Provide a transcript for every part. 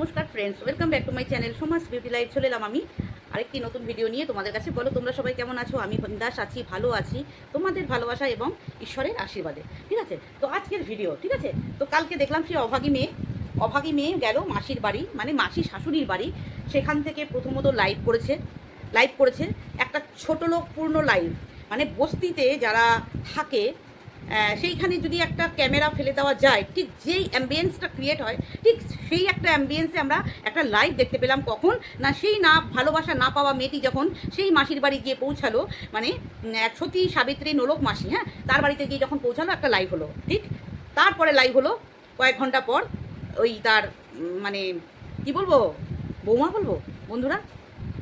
নমস্কার friends welcome back to my channel Samaj beauty life চলে এলাম আমি। আরেকটি নতুন ভিডিও নিয়ে তোমাদের কাছে। বলো, তোমরা সবাই কেমন আছো? আমি দাস আছি, ভালো আছি। তোমাদের ভালোবাসা এবং ঈশ্বরের আশীর্বাদে। ঠিক আছে? তো আজকের ভিডিও ঠিক আছে? তো কালকে দেখলাম সেই অভাগী মেয়ে অভাগী মেয়ে গেল মাসির বাড়ি মানে মাসি শাশুড়ির বাড়ি। সেখান থেকে প্রথমত লাইভ করেছে লাইভ করেছে একটা ছোট লোক পূর্ণ লাইভ মানে বস্তিতে যারা থাকে সেইখানে যদি একটা ক্যামেরা ফেলে দেওয়া যায়, ঠিক যেই অ্যাম্বিয়েন্সটা ক্রিয়েট হয়, ঠিক সেই একটা অ্যাম্বিয়েন্সে আমরা একটা লাইভ দেখতে পেলাম কখন? না সেই না ভালোবাসা না পাওয়া মেয়েটি যখন সেই মাসির বাড়ি গিয়ে পৌঁছালো মানে সতী সাবিত্রী নোলক মাসি হ্যাঁ? তার বাড়িতে গিয়ে যখন পৌঁছালো, একটা লাইভ হলো, ঠিক? তারপরে লাইভ হলো, কয়েক ঘণ্টা পর ওই তার মানে কি বলব? বৌমা বলব, বন্ধুরা?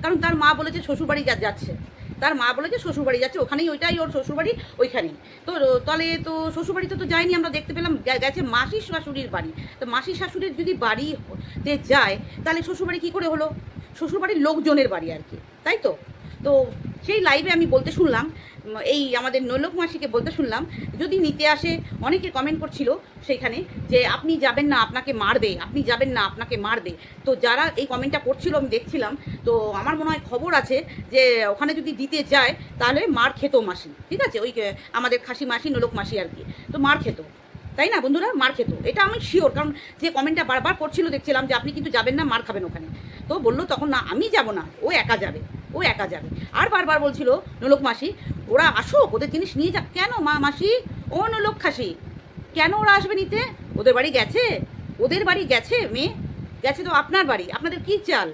কারণ তার মা বলেছে, শ্বশুরবাড়ি যাচ্ছে। তার মা বলেছে, শ্বশুরবাড়ি যাচ্ছে, ওখানেই ওইটাই ওর শ্বশুরবাড়ি, ওইখানেই। তো তাহলে তো শ্বশুরবাড়িতে তো যায়নি, আমরা দেখতে পেলাম গেছে মাসির শাশুড়ির বাড়ি। তো মাসির শাশুড়ির যদি বাড়িতে যায়, তাহলে শ্বশুরবাড়ি কী করে হলো? শ্বশুরবাড়ির লোকজনের বাড়ি আর কি, তাই তো? তো সেই লাইভে আমি বলতে শুনলাম এই আমাদের নৈলক মাসিকে বলতে শুনলাম, যদি নিতে আসে অনেকে কমেন্ট করছিল সেইখানে যে আপনি যাবেন না, আপনাকে মারবে, আপনি যাবেন না, আপনাকে মারবে। তো যারা এই কমেন্টটা করছিল, আমি দেখছিলাম, তো আমার মনে হয় খবর আছে যে ওখানে যদি দিতে যায়, তাহলে মার খেত মাসি, ঠিক আছে? ওই, আমাদের খাসি মাসি নলক মাসি আর কি, তো মার খেত। তাই না বন্ধুরা? মার খেত। এটা আমি শিওর কারণ যে কমেন্টটা বারবার করছিল, দেখছিলাম যে আপনি কিন্তু যাবেন না, মার খাবেন ওখানে। তো বলল তখন, না, আমি যাব না, ও একা যাবে, ও একা যাবে। আর বারবার বলছিল নলক মাসি, ওরা আসুক, ওদের জিনিস নিয়ে যাক। কেন মা মাসি? ও নলক খাসি, কেন ওরা আসবে নিতে? ওদের বাড়ি গেছে, ওদের বাড়ি গেছে, মেয়ে, গেছে তো আপনার বাড়ি, আপনাদের কি চাল?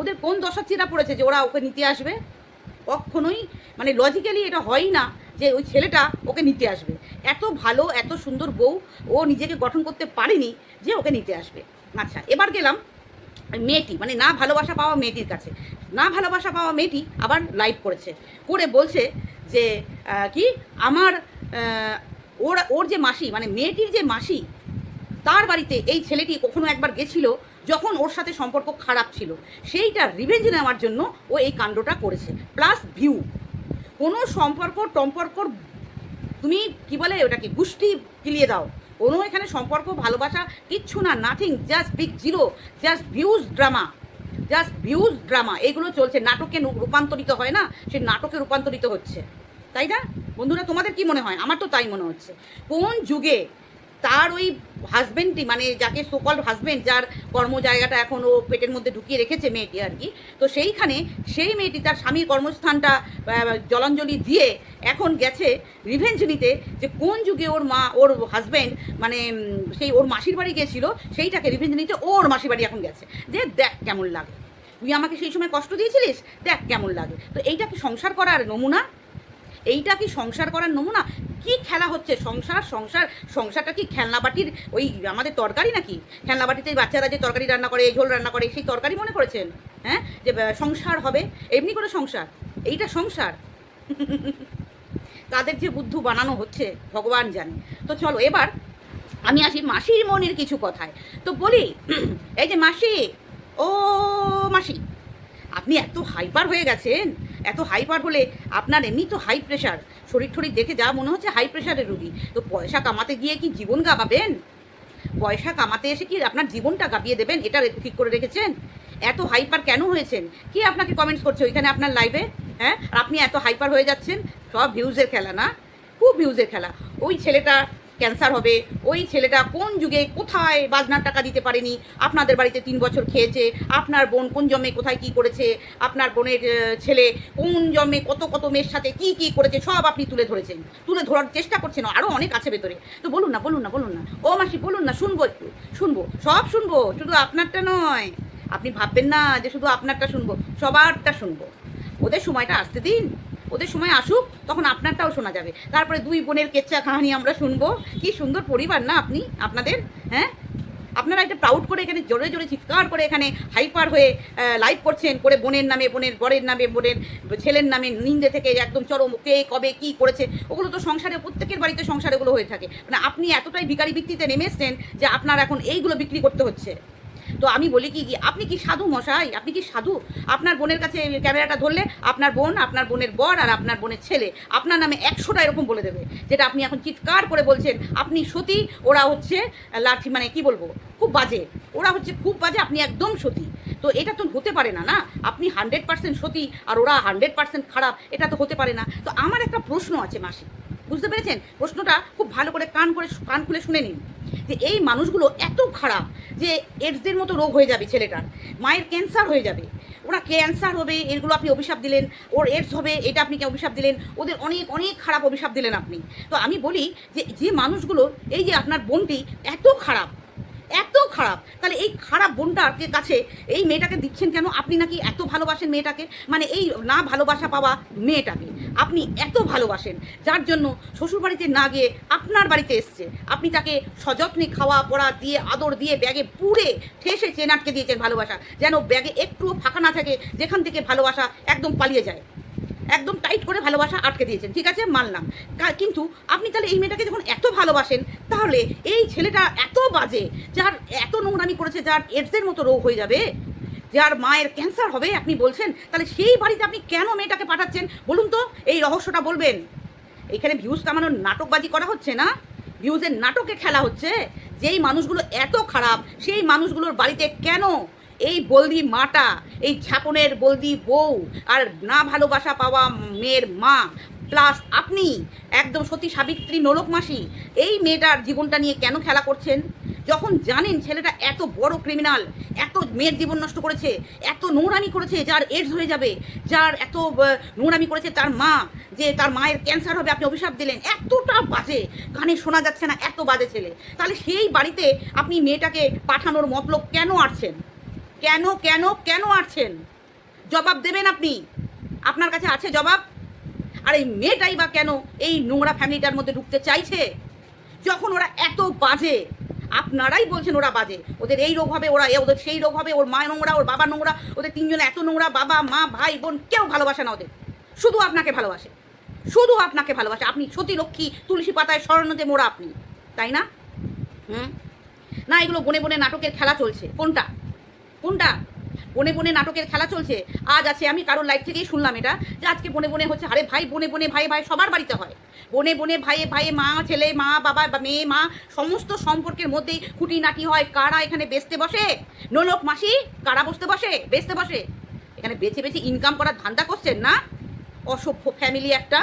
ওদের কোন দশা চিরা পড়েছে যে ওরা ওকে নিতে আসবে? কখনোই মানে লজিক্যালি এটা হয় না। যে ওই ছেলেটা ওকে নিতে আসবে। এত ভালো, এত সুন্দর বউ, ও নিজেকে গঠন করতে পারেনি যে ওকে নিতে আসবে। আচ্ছা এবার গেলাম মেয়েটি মানে না ভালোবাসা পাওয়া মেয়েটির কাছে। না ভালোবাসা পাওয়া মেয়েটি আবার লাইভ করেছে। করে বলছে যে কি আমার ওর ওর যে মাসি মানে মেয়েটির যে মাসি, তার বাড়িতে এই ছেলেটি কখনো একবার গেছিল যখন ওর সাথে সম্পর্ক খারাপ ছিল। সেইটা রিভেঞ্জ নেওয়ার জন্য ও এই কাণ্ডটা করেছে। প্লাস ভিউ কোনো সম্পর্ক, টম্পর্ক, তুমি কি বলে ওটাকে গুষ্টি গিলিয়ে দাও। কোনো এখানে সম্পর্ক, ভালোবাসা, কিচ্ছু না nothing just big zero just views drama just views drama এগুলো চলছে, নাটকে রূপান্তরিত হয় না, সে নাটকে রূপান্তরিত হচ্ছে। তাই না? বন্ধুরা, তোমাদের কি মনে হয়? আমার তো তাই মনে হচ্ছে। কোন যুগে তার ওই হাজবেন্ডটি মানে যাকে সোকল হাজবেন্ড যার কর্ম জায়গাটা এখন ও পেটের মধ্যে ঢুকিয়ে রেখেছে মেয়েটি আর কি, তো সেইখানে সেই মেয়েটি তার স্বামীর কর্মস্থানটা জলাঞ্জলি দিয়ে এখন গেছে রিভেঞ্জ নিতে যে কোন যুগে ওর মা, ওর হাজবেন্ড মানে সেই ওর মাসির বাড়ি গিয়েছিল, সেইটাকে রিভেঞ্জ নিতে ওর মাসির বাড়ি এখন গেছে। যে দেখ কেমন লাগে। তুই আমাকে সেই সময় কষ্ট দিয়েছিলিস? দেখ কেমন লাগে। তো এইটা কি সংসার করার নমুনা? এইটা কি সংসার করার নমুনা? কি খেলা হচ্ছে? সংসার সংসার, সংসারটা কি খেলনাবাটির ওই আমাদের তরকারি নাকি? খেলনাবাটিতে বাচ্চারা যে তরকারি রান্না করে, ঝোল রান্না করে, সেই তরকারি মনে করেছেন? হ্যাঁ? যে সংসার হবে। এমনি করে সংসার। এইটা সংসার। তাদের যে বুদ্ধু বানানো হচ্ছে, ভগবান জানে। তো চলো, এবার আমি আসি মাসির মনের কিছু কথায়। তো বলি, এই যে মাসি, ও মাসি। আপনি এত হাইপার হয়ে গেছেন, এত হাইপার হলে আপনার এমনি তো হাই প্রেশার শরীর টরীর দেখে যা মনে হচ্ছে হাই প্রেশারের রুগী। তো পয়সা কামাতে গিয়ে কি জীবন গাবাবেন? পয়সা কামাতে এসে কি আপনার জীবনটা গাবিয়ে দেবেন? এটা ঠিক করে রেখেছেন? এত হাইপার কেন হয়েছেন? কি আপনাকে কমেন্টস করছে ওইখানে আপনার লাইভে হ্যাঁ? আর আপনি এত হাইপার হয়ে যাচ্ছেন? সব ভিউজের খেলা না? খুব ভিউজের খেলা। ওই ছেলেটা ক্যান্সার হবে। ওই ছেলেটা কোন যুগে কোথায় বাজনার টাকা দিতে পারেনি? আপনাদের বাড়িতে তিন বছর খেয়েছে। আপনার বোন কোন জমে কোথায় কি করেছে? আপনার বোনের ছেলে কোন জমে কত কত মেয়ের সাথে কি কি করেছে? সব আপনি তুলে ধরেছেন। তুলে ধরার চেষ্টা করছেন। আরও অনেক আছে ভেতরে। তো বলুন না বলুন না বলুন না। ও মাসি, বলুন না, শুনব একটু। শুনব, সব শুনব। শুধু আপনারটা নয়। আপনি ভাববেন না যে শুধু আপনারটা শুনব, সবারটা শুনব। ওদের সময়টা আসতে দিন। ওদের সময় আসুক, তখন আপনারটাও শোনা যাবে। তারপরে দুই বোনের কেচ্চা কাহানি আমরা শুনব। কি সুন্দর পরিবার না আপনি? আপনাদের হ্যাঁ? আপনারা একটা প্রাউড করে এখানে জোরে জোরে চিৎকার করে এখানে হাইপার হয়ে লাইভ করছেন করে বোনের নামে, বোনের বরের নামে, বোনের ছেলের নামে নিন্দে থেকে একদম চরম কে, কবে, কি করেছে, ওগুলো তো সংসারে, প্রত্যেকের বাড়িতে সংসারে ওগুলো হয়ে থাকে। মানে আপনি এতটাই ভিকারি ভিত্তিতে নেমে এসছেন যে আপনার এখন এইগুলো বিক্রি করতে হচ্ছে। তো আমি বলি কি আপনি কি সাধু মশাই? আপনি কি সাধু? আপনার বোনের কাছে ক্যামেরাটা ধরলে আপনার বোন, আপনার বোনের বর আর আপনার বোনের ছেলে, আপনার নামে একশোটা এরকম বলে দেবে, যেটা আপনি এখন চিৎকার করে বলছেন। আপনি সতী, ওরা হচ্ছে লাঠি মানে কি বলব, খুব বাজে। ওরা হচ্ছে খুব বাজে, আপনি একদম সতী। তো এটা তো হতে পারে না না? আপনি হান্ড্রেড পার্সেন্ট সতী আর ওরা হান্ড্রেড পার্সেন্ট খারাপ, এটা তো হতে পারে না। তো আমার একটা প্রশ্ন আছে মাসি। বুঝতে পেরেছেন? প্রশ্নটা খুব ভালো করে কান করে কান খুলে শুনে নিন। যে এই মানুষগুলো এত খারাপ যে এডসদের মতো রোগ হয়ে যাবে ছেলেটার। মায়ের ক্যান্সার হয়ে যাবে। ওরা ক্যান্সার হবে, এগুলো আপনি অভিশাপ দিলেন, ওর এডস হবে, এটা আপনি কে অভিশাপ দিলেন, ওদের অনেক অনেক খারাপ অভিশাপ দিলেন আপনি। তো আমি বলি যে যে মানুষগুলো, এই যে আপনার বোনটি এত খারাপ এত খারাপ। তাহলে এই খারাপ বোনটাকে কাছে এই মেয়েটাকে দিচ্ছেন কেন? আপনি নাকি এত ভালোবাসেন মেয়েটাকে? মানে এই না ভালোবাসা পাওয়া মেয়েটাকে। আপনি এত ভালোবাসেন। যার জন্য শ্বশুরবাড়িতে না গিয়ে আপনার বাড়িতে এসছে। আপনি তাকে সযত্নে খাওয়া, পড়া দিয়ে, আদর দিয়ে ব্যাগে পুড়ে ঠেসে চেন আটকে দিয়েছেন ভালোবাসা। যেন ব্যাগে একটুও ফাঁকা না থাকে, যেখান থেকে ভালোবাসা একদম পালিয়ে যায়। একদম টাইট করে ভালোবাসা আটকে দিয়েছেন, ঠিক আছে? মানলাম। কিন্তু আপনি তাহলে এই মেয়েটাকে যখন এত ভালোবাসেন, তাহলে এই ছেলেটা এত বাজে, যার এত নোংরামি করেছে, যার এডসের মতো রোগ হয়ে যাবে, যার মায়ের ক্যান্সার হবে, আপনি বলছেন, তাহলে সেই বাড়িতে আপনি কেন মেয়েটাকে পাঠাচ্ছেন? বলুন তো, এই রহস্যটা বলবেন। এখানে ভিউজ কামানোর নাটকবাজি করা হচ্ছে না? ভিউজের নাটকে খেলা হচ্ছে? যেই মানুষগুলো এত খারাপ, সেই মানুষগুলোর বাড়িতে কেন এই বলদি মাটা, এই ছাপনের বলদি বউ আর না ভালোবাসা পাওয়া মেয়ের মা, প্লাস আপনি একদম সতী সাবিত্রী নোলক মাসি, এই মেয়েটার জীবনটা নিয়ে কেন খেলা করছেন? যখন জানেন ছেলেটা এত বড় ক্রিমিনাল এত মেয়ের জীবন নষ্ট করেছে, এত নোংরামি করেছে, যার এডস হয়ে যাবে, যার এত নোংরামি করেছে তার মা, যে তার মায়ের ক্যান্সার হবে, আপনি অভিশাপ দিলেন, এতটা বাজে, কানে শোনা যাচ্ছে না, এত বাজে ছেলে। তাহলে সেই বাড়িতে আপনি মেয়েটাকে পাঠানোর মতলব কেন আসছেন কেন কেন কেন আসছেন জবাব দেবেন আপনি। আপনার কাছে আছে জবাব? আর এই মেয়েটাই বা কেন এই নোংরা ফ্যামিলিটার মধ্যে ঢুকতে চাইছে? যখন ওরা এত বাজে, আপনারাই বলছেন ওরা বাজে। ওদের এই রোগ হবে, ওরা ওদের সেই রোগ হবে, ওর মা নোংরা, ওর বাবা নোংরা, ওদের তিনজন এত নোংরা, বাবা, মা, ভাই, বোন, কেউ ভালোবাসে না ওদের। শুধু আপনাকে ভালোবাসে। শুধু আপনাকে ভালোবাসে। আপনি সতী লক্ষ্মী, তুলসী পাতায় স্মরণতে মোড়া আপনি। তাই না? হুম? না, এগুলো বনে বনে নাটকের খেলা চলছে। কোনটা? কোনটা? বনে বনে নাটকের খেলা চলছে। আজ আছে, আমি কারোর লাইফ থেকেই শুনলাম এটা, যে আজকে বনে বনে হচ্ছে, আরে ভাই, বনে বনে ভাই ভাই, সবার বাড়িতে হয়। বনে বনে ভাইয়ে ভাইয়ে মা, ছেলে, মা, বাবা, বা মেয়ে, মা, সমস্ত সম্পর্কের মধ্যেই খুঁটিনাটি হয়। কারা এখানে বেচতে বসে? নোলক মাসি, কারা বসতে বসে? বেচতে বসে। এখানে বেছে বেছে ইনকাম করার ধান্দা করছেন না? অসভ্য ফ্যামিলি একটা।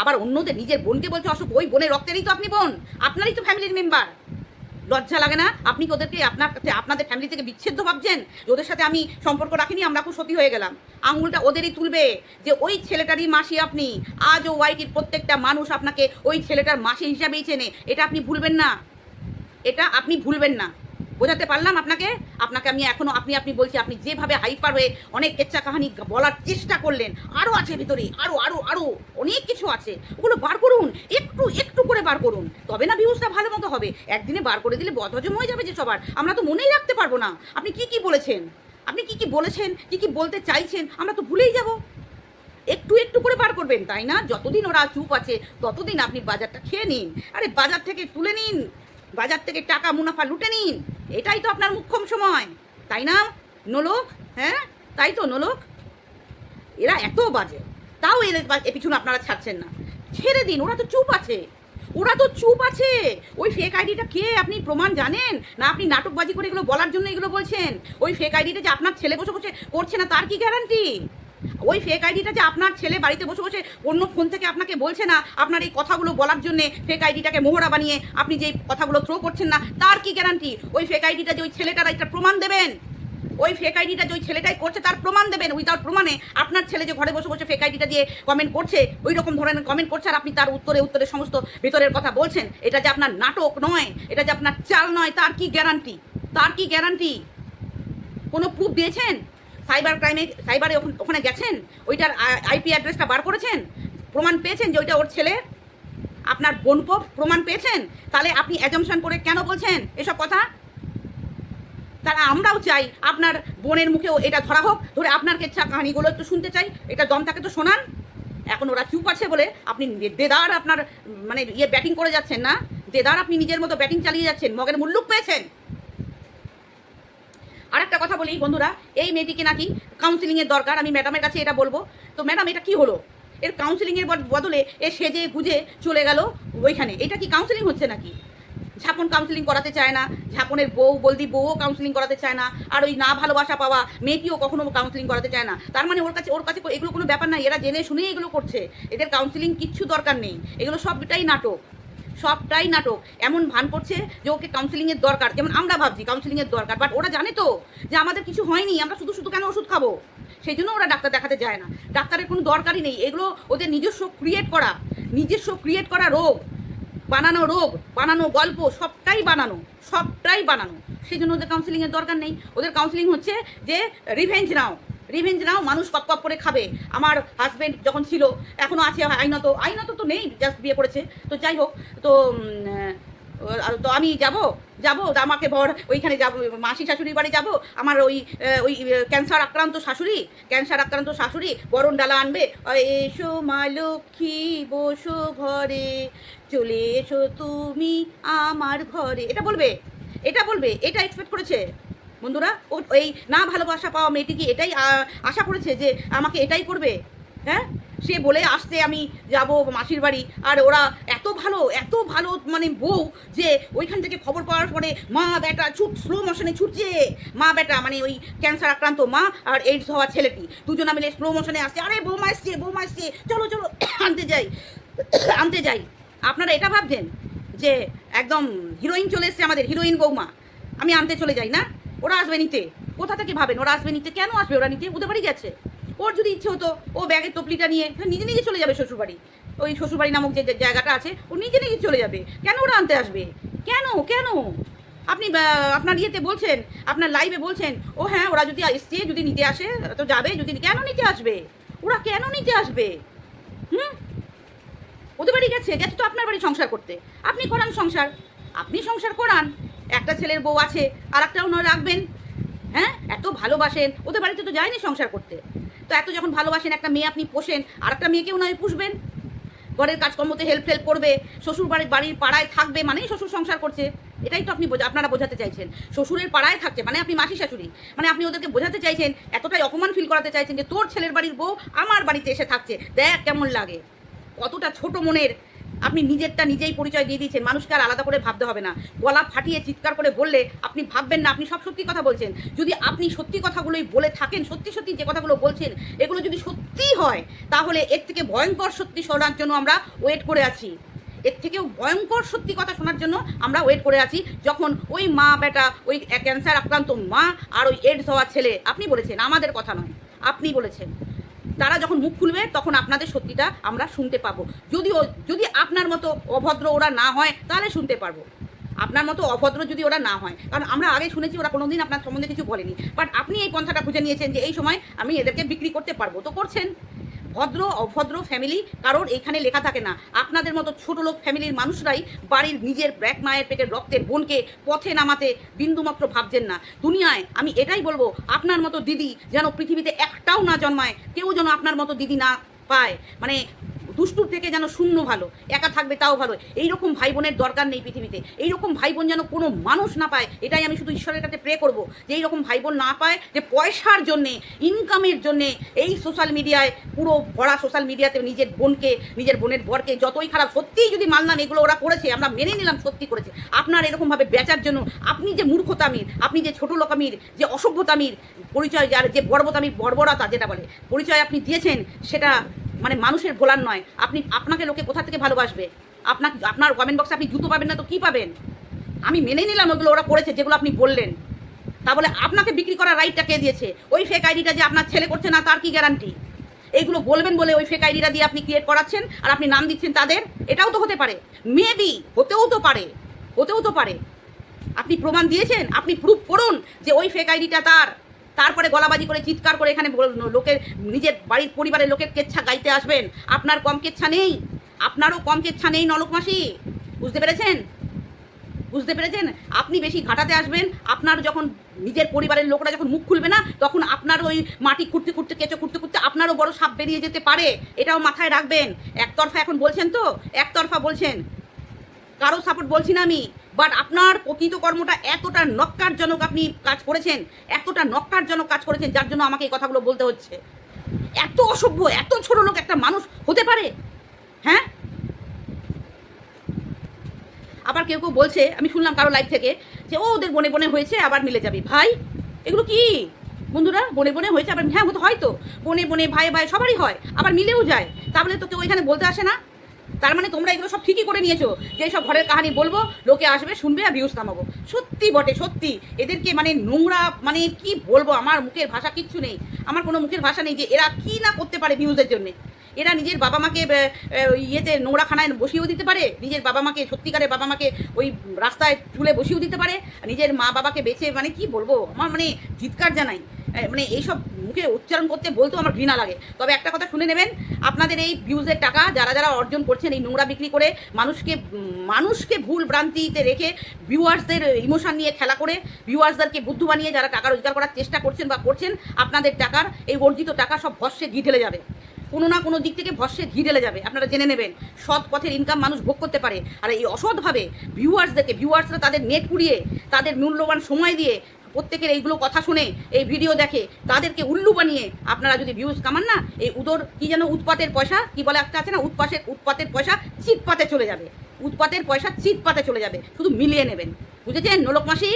আবার অন্যদের নিজের বোনকে বলছে, অসভ্য, ওই বোনের রক্তেরই তো আপনি বোন। আপনারই তো ফ্যামিলির মেম্বার লজ্জা লাগে না? আপনি ওদেরকে আপনার কাছে আপনাদের ফ্যামিলি থেকে বিচ্ছেদ্য ভাবছেন? যে ওদের সাথে আমি সম্পর্ক রাখিনি, আমরা খুব সতী হয়ে গেলাম। আঙুলটা ওদেরই তুলবে যে ওই ছেলেটারই মাসি আপনি। আজ ও ওয়াইটির প্রত্যেকটা মানুষ আপনাকে ওই ছেলেটার মাসি হিসাবেই চেনে। এটা আপনি ভুলবেন না। এটা আপনি ভুলবেন না। বোঝাতে পারলাম আপনাকে? আপনাকে আমি এখনও, আপনি আপনি বলছি, আপনি যেভাবে হাইপার হয়ে অনেক কেচ্চা কাহানি বলার চেষ্টা করলেন আরও আছে ভিতরে আরও আরও আরও অনেক কিছু আছে। ওগুলো বার করুন, একটু একটু করে বার করুন। তবে না ভিউজটা ভালো মতো হবে। একদিনে বার করে দিলে বদহজম হয়ে যাবে যে সবার। আমরা তো মনেই রাখতে পারব না। আপনি কি কি বলেছেন? আপনি কি কি বলেছেন? কি কি বলতে চাইছেন? আমরা তো ভুলেই যাব। একটু একটু করে বার করবেন, তাই না? যতদিন ওরা চুপ আছে, ততদিন আপনি বাজারটা খেয়ে নিন। আরে বাজার থেকে তুলে নিন। বাজার থেকে টাকা মুনাফা লুটে নিন। এটাই তো আপনার মুখ্যম সময়। তাই না? নোলক হ্যাঁ? তাই তো নোলক? এরা এত বাজে। তাও এদের পিছনে আপনারা ছাড়ছেন না। ছেড়ে দিন, ওরা তো চুপ আছে। ওরা তো চুপ আছে। ওই ফেক আইডিটা কে? আপনি প্রমাণ জানেন? না আপনি নাটকবাজি করে এগুলো বলার জন্য এগুলো বলছেন? ওই ফেক আইডিটা যে আপনার ছেলে বসে বসে করছে না, তার কি গ্যারান্টি ওই ফেক আইডিটা যে আপনার ছেলে বাড়িতে বসে বসে অন্য ফোন থেকে আপনাকে বলছে না আপনার এই কথাগুলো বলার জন্য ফেক আইডিটাকে মোহরা বানিয়ে আপনি যে কথাগুলো থ্রো করছেন না, তার কি গ্যারান্টি ওই ফেক আইডিটা যে ওই ছেলেটার একটা প্রমাণ দেবেন? ওই ফেক আইডিটা যে ওই ছেলেটাই করছে, তার প্রমাণ দেবেন? উইদাউট প্রমাণে আপনার ছেলে যে ঘরে বসে বসে ফেক আইডিটা দিয়ে কমেন্ট করছে, ওই রকম ধরনের কমেন্ট করছে, আর আপনি তার উত্তরে উত্তরে সমস্ত ভিতরের কথা বলছেন, এটা যে আপনার নাটক নয়, এটা যে আপনার চাল নয়, তার কি গ্যারান্টি তার কি গ্যারান্টি কোনো প্রুফ দিয়েছেন? সাইবার ক্রাইমে, সাইবারে ওখান- গেছেন? ওইটার আইপি অ্যাড্রেসটা বার করেছেন? প্রমাণ পেয়েছেন যে ওইটা ওর ছেলে? আপনার বোনপো প্রমাণ পেয়েছেন? তাহলে আপনি অ্যাজামশন করে কেন বলছেন এসব কথা? তারা আমরাও চাই আপনার বোনের মুখেও এটা ধরা হোক। ধরে আপনার কেচ্ছা কাহিনিগুলো একটু শুনতে চাই। এটা দম থাকে তো শোনান। এখন ওরা চুপ আছে বলে আপনি দেদার আপনার মানে ইয়ে ব্যাটিং করে যাচ্ছেন না? দেদার আপনি নিজের মতো ব্যাটিং চালিয়ে যাচ্ছেন। মগের মুল্লুক পেয়েছেন? আর একটা কথা বলি, বন্ধুরা, এই মেয়েটিকে নাকি কাউন্সিলিংয়ের দরকার, আমি ম্যাডামের কাছে এটা বলব। তো ম্যাডাম এটা কি হলো? এর কাউন্সিলিংয়ের বদলে এ সেজে গুজে চলে গেল ওইখানে। এটা কি কাউন্সিলিং হচ্ছে নাকি? ঝাপন কাউন্সিলিং করাতে চায় না, ঝাপনের বউ, বলদি বউও কাউন্সিলিং করাতে চায় না, আর ওই না ভালোবাসা পাওয়া মেয়েটিও কখনো কাউন্সিলিং করাতে চায় না। তার মানে ওর কাছে ওর কাছে এগুলো কোনো ব্যাপার নাই এরা জেনে শুনেই এগুলো করছে। এদের কাউন্সিলিং কিচ্ছু দরকার নেই। এগুলো সবটাই নাটক। সবটাই নাটক। এমন ভান করছে যে ওকে কাউন্সিলিংয়ের দরকার। যেমন আমরা ভাবছি কাউন্সিলিংয়ের দরকার বাট ওরা জানে তো যে আমাদের কিছু হয়নি, আমরা শুধু শুধু কেন ওষুধ খাব? সেই জন্য ওরা ডাক্তার দেখাতে যায় না। ডাক্তারের কোনো দরকারই নেই। এগুলো ওদের নিজস্ব ক্রিয়েট করা, নিজস্ব ক্রিয়েট করা রোগ, বানানো রোগ, বানানো গল্প, সবটাই বানানো সবটাই বানানো। সেই জন্য ওদের কাউন্সিলিংয়ের দরকার নেই। ওদের কাউন্সিলিং হচ্ছে যে রিভেঞ্জ নাও। রিভেঞ্জ নাও, মানুষ কপ কপ করে খাবে। আমার হাজব্যান্ড যখন ছিল এখনও আছে আইনত আইনত তো নেই জাস্ট বিয়ে করেছে। তো যাই হোক, তো তো আমি যাব যাব আমাকে বর, ওইখানে যাব, মাসি শাশুড়ির বাড়ি যাব। আমার ওই ওই ক্যান্সার আক্রান্ত শাশুড়ি ক্যান্সার আক্রান্ত শাশুড়ি বরণ ডালা আনবে। এসো মা লক্ষ্মী, বসো ঘরে, চলে এসো তুমি আমার ঘরে। এটা বলবে এটা বলবে, এটা এক্সপেক্ট করেছে। বন্ধুরা, ও এই না ভালোবাসা পাওয়া মেয়েটি কি এটাই আশা করেছে যে আমাকে এটাই করবে? হ্যাঁ? সে বলে আসতে আমি যাব মাসির বাড়ি, আর ওরা এত ভালো এত ভালো মানে বউ যে ওইখান থেকে খবর পাওয়ার পরে, মা বেটা ছুট স্লো মোশনে ছুটছে। মা বেটা মানে ওই ক্যান্সার আক্রান্ত মা আর এইডস হওয়া ছেলেটি। দুজনা মিলে স্লো মোশনে আসছে, আরে বৌমা এসছে বৌমা এসছে, চলো চলো, আনতে যাই আনতে যাই। আপনারা এটা ভাবছেন যে একদম হিরোইন চলে এসছে আমাদের হিরোইন বৌমা, আমি আনতে চলে যাই না? ওরা আসবে নিতে। কোথা থেকে ভাবেন? ওরা আসবে নিতে। কেন আসবে? ওরা নিতে? ওদের বাড়ি গেছে। ওর যদি ইচ্ছে হতো ও ব্যাগের টপলিটা নিয়ে হ্যাঁ, নিজে নিজে চলে যাবে শ্বশুরবাড়ি। ওই শ্বশুরবাড়ি নামক যে জায়গাটা আছে ও নিজে নিজে চলে যাবে। কেন ওরা আনতে আসবে? কেন? কেন? আপনি আপনার ইয়েতে বলছেন আপনার লাইভে বলছেন ও হ্যাঁ ওরা যদি এসছে যদি নিতে আসে তো যাবে যদি কেন নিতে আসবে? ওরা কেন নিতে আসবে? হুম? ওদের বাড়ি গেছে গেছে তো আপনার বাড়ি সংসার করতে। আপনি করান সংসার। আপনি সংসার করান। একটা ছেলের বউ আছে আর একটা ওনার রাখবেন। হ্যাঁ? এত ভালোবাসেন। ওদের বাড়িতে তো যায়নি সংসার করতে। তো এত যখন ভালোবাসেন, একটা মেয়ে আপনি পোষেন আর একটা মেয়েকেও নয় পুষবেন? ঘরের কাজকর্মতে হেল্প হেল্প করবে, শ্বশুর বাড়ির বাড়ির পাড়ায় থাকবে, মানেই শ্বশুর সংসার করছে। এটাই তো আপনি আপনারা বোঝাতে চাইছেন। শ্বশুরের পাড়ায় থাকছে মানে আপনি মাসি শাশুড়ি। মানে আপনি ওদেরকে বোঝাতে চাইছেন, এতটাই অপমান ফিল করাতে চাইছেন যে তোর ছেলের বাড়ির বউ আমার বাড়িতে এসে থাকছে। দেখ কেমন লাগে। কতটা ছোট মনের আপনি নিজেরটা নিজেই পরিচয় দিয়ে দিয়েছেন, মানুষকে আর আলাদা করে ভাবতে হবে না। গলা ফাটিয়ে চিৎকার করে বললে আপনি ভাববেন না, আপনি সব সত্যি কথা বলছেন। যদি আপনি সত্যি কথাগুলোই বলে থাকেন, সত্যি সত্যি যে কথাগুলো বলছেন, এগুলো যদি সত্যিই হয়, তাহলে এর থেকে ভয়ঙ্কর সত্যি শোনার জন্য আমরা ওয়েট করে আছি। এর থেকেও ভয়ঙ্কর সত্যি কথা শোনার জন্য আমরা ওয়েট করে আছি, যখন ওই মা বেটা ওই ক্যান্সার আক্রান্ত মা আর ওই এডস হওয়া ছেলে, আপনি বলেছেন, আমাদের কথা নয়, আপনি বলেছেন। তারা যখন মুখ খুলবে, তখন আপনাদের সত্যিটা আমরা শুনতে পাবো। যদি যদি আপনার মতো অভদ্র ওরা না হয়, তাহলে শুনতে পারব। আপনার মতো অভদ্র যদি ওরা না হয়, কারণ আমরা আগে শুনেছি ওরা কোনোদিন আপনার সম্বন্ধে কিছু বলেনি। বাট আপনি এই পন্থাটা খুঁজে নিয়েছেন যে এই সময় আমি এদেরকে বিক্রি করতে পারব। তো করছেন। ভদ্র, অভদ্র ফ্যামিলি কারোর এখানে লেখা থাকে না। আপনাদের মতো ছোট লোক ফ্যামিলির মানুষরাই বাড়ির নিজের ব্যাক মায়ের পেটের রক্তের বোনকে পথে নামাতে বিন্দুমাত্র ভাবছেন না। দুনিয়ায় আমি এটাই বলব, আপনার মতো দিদি যেন পৃথিবীতে একটাও না জন্মায়, কেউ যেন আপনার মতো দিদি না পায়। মানে দুষ্টুর থেকে যেন শূন্য ভালো, একা থাকবে তাও ভালো, এইরকম ভাই বোনের দরকার নেই পৃথিবীতে, এইরকম ভাই বোন যেন কোনো মানুষ না পায়, এটাই আমি শুধু ঈশ্বরের কাছে প্রে করব, যে এইরকম ভাই বোন না পায়, যে পয়সার জন্যে ইনকামের জন্যে, এই সোশ্যাল মিডিয়ায় পুরো ভরা সোশ্যাল মিডিয়াতে নিজের বোনকে, নিজের বোনের বরকে, যতই খারাপ, সত্যিই যদি মানলাম এগুলো ওরা করেছে, আমরা মেনে নিলাম সত্যি করেছে, আপনার এরকমভাবে বেচার জন্য, আপনি যে মূর্খতামির, আপনি যে ছোট লোকামির, যে অসভ্যতামির, পরিচয় যার যে বর্বতামির, বর্বরতা যেটা বলে, পরিচয় আপনি দিয়েছেন, সেটা মানে মানুষের ভোলার নয়। আপনি, আপনাকে লোকে কোথা থেকে ভালোবাসবে? আপনার আপনার কমেন্ট বক্সে আপনি জুতো পাবেন না তো কী পাবেন? আমি মেনে নিলাম ওগুলো ওরা করেছে, যেগুলো আপনি বললেন। তা বলে আপনাকে বিক্রি করার রাইটটা কে দিয়েছে? ওই ফেক আইডিটা যে আপনার ছেলে করছে না, তার কি গ্যারান্টি এইগুলো বলবেন বলে ওই ফেক আইডিটা দিয়ে আপনি ক্রিয়েট করাচ্ছেন আর আপনি নাম দিচ্ছেন তাদের? এটাও তো হতে পারে। মেবি হতেও তো পারে। হতেও তো পারে। আপনি প্রমাণ দিয়েছেন? আপনি প্রুফ করুন যে ওই ফেক আইডিটা তার। তারপরে গলাবাজি করে চিৎকার করে এখানে লোকের, নিজের বাড়ির পরিবারের লোকের কেচ্ছা গাইতে আসবেন। আপনার কম কেচ্ছা নেই। আপনারও কম কেচ্ছা নেই নলক মাসি। বুঝতে পেরেছেন? বুঝতে পেরেছেন? আপনি বেশি ঘাটাতে আসবেন। আপনার যখন নিজের পরিবারের লোকরা যখন মুখ খুলবে না, তখন আপনার ওই মাটি খুঁড়তে খুঁড়তে, কেঁচো খুঁড়তে খুঁড়তে আপনারও বড় সাপ বেরিয়ে যেতে পারে। এটাও মাথায় রাখবেন। একতরফা এখন বলছেন তো? একতরফা বলছেন। কারও সাপোর্ট বলছি না আমি। বাট আপনার প্রকৃত কর্মটা এতটা নক্কারজনক আপনি কাজ করেছেন, এতটা নক্কারজনক কাজ করেছেন, যার জন্য আমাকে এই কথাগুলো বলতে হচ্ছে। এত অসভ্য, এত ছোট লোক একটা মানুষ হতে পারে? হ্যাঁ? আবার কেউ কেউ বলছে, আমি শুনলাম কারও লাইফ থেকে, যে ও ওদের বনে বনে হয়েছে, আবার মিলে যাবি। ভাই, এগুলো কি? বন্ধুরা, বনে বনে হয়েছে, আবার হ্যাঁ হয়তো হয়তো বনে বনে, ভাই ভাই, সবারই হয়, আবার মিলেও যায়। তাহলে তো কেউ এখানে বলতে আসে না। তার মানে তোমরা এগুলো সব ঠিকই করে নিয়েছো। যে সব ঘরের কাহানি বলব, লোকে আসবে, শুনবে আর ভিউজ নামাবো সত্যি বটে, সত্যি। এদেরকে মানে নোংরা মানে কি বলব, আমার মুখের ভাষা কিচ্ছু নেই। আমার কোনো মুখের ভাষা নেই যে এরা কি না করতে পারে ভিউজের জন্যে। এরা নিজের বাবা মাকে ইয়েতে নোংরাখানায় বসিয়েও দিতে পারে, নিজের বাবা মাকে সত্যিকারের বাবা মাকে ওই রাস্তায় চুলে বসিয়েও দিতে পারে নিজের মা বাবাকে বেছে মানে কি বলব, আমার মানে চিৎকার জানাই। মানে এইসব মুখে উচ্চারণ করতে বলতেও আমার ঘৃণা লাগে। তবে একটা কথা শুনে নেবেন, আপনাদের এই ভিউজের টাকা যারা যারা অর্জন করছেন এই নোংরা বিক্রি করে, মানুষকে মানুষকে ভুল ভ্রান্তিতে রেখে ভিউয়ার্সদের ইমোশন নিয়ে খেলা করে ভিউয়ার্সদেরকে বুদ্ধ বানিয়ে যারা টাকা রোজগার করার চেষ্টা করছেন বা করছেন, আপনাদের টাকার এই অর্জিত টাকা সব ভস্যে ঘি ঢেলে যাবে। কোনো না কোনো দিক থেকে ভস্যে ঘি ঢেলে যাবে, আপনারা জেনে নেবেন। সৎ পথের ইনকাম মানুষ ভোগ করতে পারে। আর এই অসৎভাবে ভিউয়ার্সদেরকে ভিউয়ার্সরা তাদের নেট পুড়িয়ে, তাদের মূল্যবান সময় দিয়ে প্রত্যেকের এইগুলো কথা শুনে, এই ভিডিও দেখে, তাদেরকে উল্লু বানিয়ে আপনারা যদি ভিউজ কামান না, এই উদর কি যেন উৎপাতের পয়সা, কি বলে একটা আছে না উৎপাতের উৎপাতের পয়সা চিৎপাতে চলে যাবে। উৎপাতের পয়সা চিৎপাতে চলে যাবে। শুধু মিলিয়ে নেবেন। বুঝেছেন, নোলক মাসি?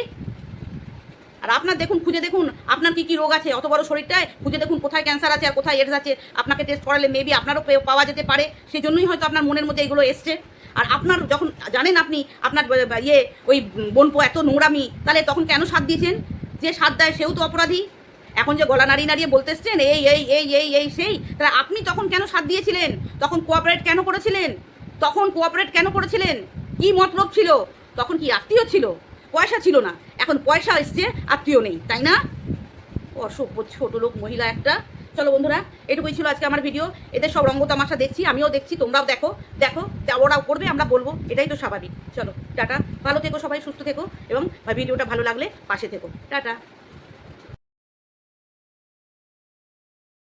আর আপনার দেখুন, খুঁজে দেখুন, আপনার কি কি রোগ আছে, অত বড় শরীরটায়? খুঁজে দেখুন কোথায় ক্যান্সার আছে আর কোথায় এডস আছে। আপনাকে টেস্ট করালে মেবি আপনারও পাওয়া যেতে পারে। সেই জন্যই হয়তো আপনার মনের মধ্যে এগুলো এসছে। আর আপনার যখন, জানেন আপনি, আপনার ইয়ে ওই বোনপো এত নোংরামি, তাহলে তখন কেন সাথ দিয়েছেন? যে সাথ দেয় সেও তো অপরাধী। এখন যে গলা নাড়িয়ে নাড়িয়ে বলতে এসছেন এই এই এই এই এই, সেই, তাহলে আপনি তখন কেন সাথ দিয়েছিলেন? তখন কোঅপারেট কেন করেছিলেন? তখন কোঅপারেট কেন করেছিলেন? কি মতলব ছিল? তখন কি আত্মীয় ছিল? পয়সা ছিল না। এখন পয়সা এসছে, আত্মীয় নেই, তাই না? অসভ্য ছোট লোক, মহিলা একটা। চলো বন্ধুরা, এটুকুই ছিল আজকে আমার ভিডিও এদের সব রঙ্গ তামাশা দেখছি, আমিও দেখছি, তোমরাও দেখো। দেখো ওরাও করবে, আমরা বলব, এটাই তো স্বাভাবিক। চলো, টাটা। ভালো থেকো সবাই, সুস্থ থেকো, এবং ভিডিওটা ভালো লাগলে পাশে থেকো। টাটা।